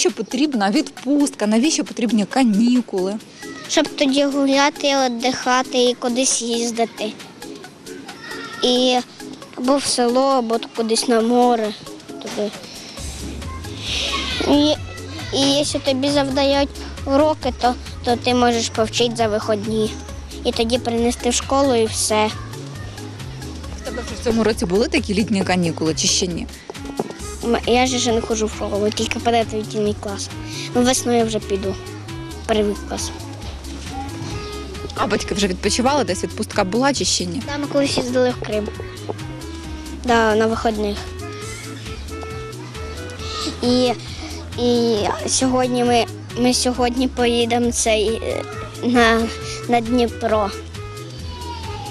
навіщо потрібна відпустка, навіщо потрібні канікули? Щоб тоді гуляти, віддихати і кудись їздити. І або в село, або кудись на море. Туди. І, і якщо тобі завдають уроки, то, то ти можеш повчити за виходні. І тоді принести в школу і все. В тебе в цьому році були такі літні канікули чи ще ні? Я ж ще не ходжу в школу, тільки передвітільний клас. Ну, весною я вже піду. Перший клас. А батьки вже відпочивали, десь відпустка була чи ще ні? Да, ми колись їздили в Крим. Да, на вихідних. І, і сьогодні ми, ми сьогодні поїдемо цей, е, на, на Дніпро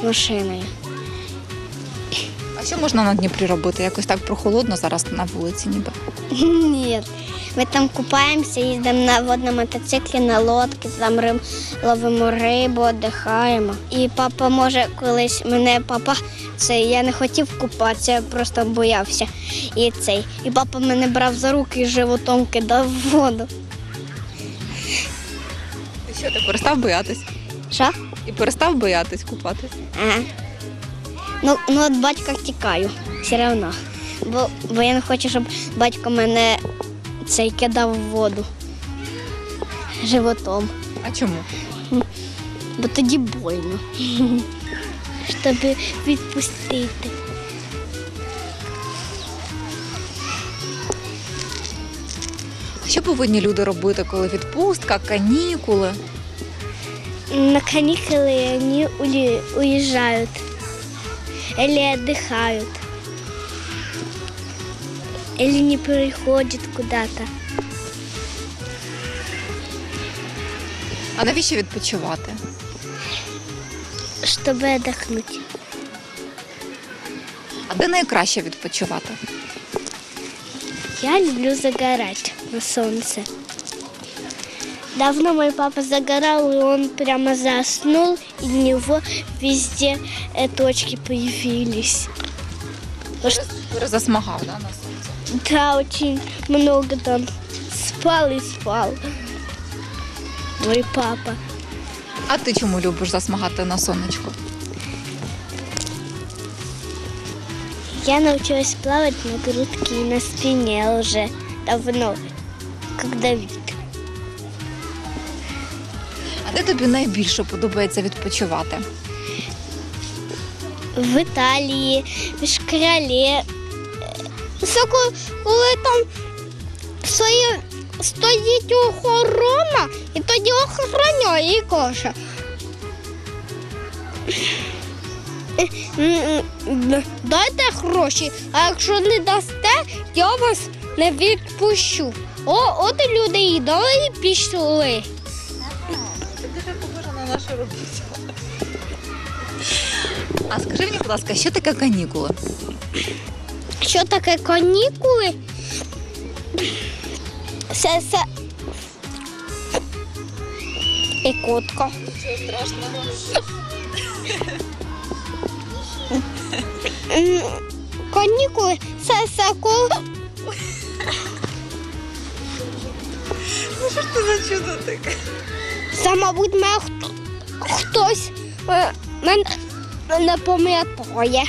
машиною. А що можна на Дніпрі робити? Якось так прохолодно зараз на вулиці, ніби. Ні. Ми там купаємося, їздимо на водному мотоциклі, на лодці, там риб, ловимо рибу, віддихаємо. І папа може колись мене папа, це я не хотів купатися, я просто боявся. І цей. І папа мене брав за руки і животом кидав в воду. І що ти перестав боятись? Що? І перестав боятись купатись? Ага. Ну, ну від батька тікаю, все одно. Бо, бо я не хочу, щоб батько мене цей кидав в воду животом. А чому? бо тоді больно. Щоб відпустити. Що повинні люди робити, коли відпустка, канікули? На каникулы они ули- уезжают или отдыхают. Или не приходят куда-то. А навіщо відпочивати? Чтобы отдохнуть. А де найкраще відпочивати? Я люблю загорать на солнце. Давно мой папа загорал, и он прямо заснул, и у него везде э, точки появились. Перезасмагав да, на сонце. Да, очень много там спал и спал. Мой папа. А ти чому любиш засмагати на сонечку? Я научилась плавать на грудке и на спине уже давно, как Давид. Де тобі найбільше подобається відпочивати? В Італії, в Шкрялі. Коли, там своє стоїть охорона, і тоді охороняє і каже. «М, м, Дайте гроші, а якщо не дасте, я вас не відпущу. О, от люди і і пішли. Дуже похоже на нашу роботу. А скажи мені, будь ласка, що таке канікули? Що таке канікули? Це це. І котка. М, Канікули це коли. Ну що ж це за чудо таке? Це, мабуть, мене хтось е, мене не пам'ятає.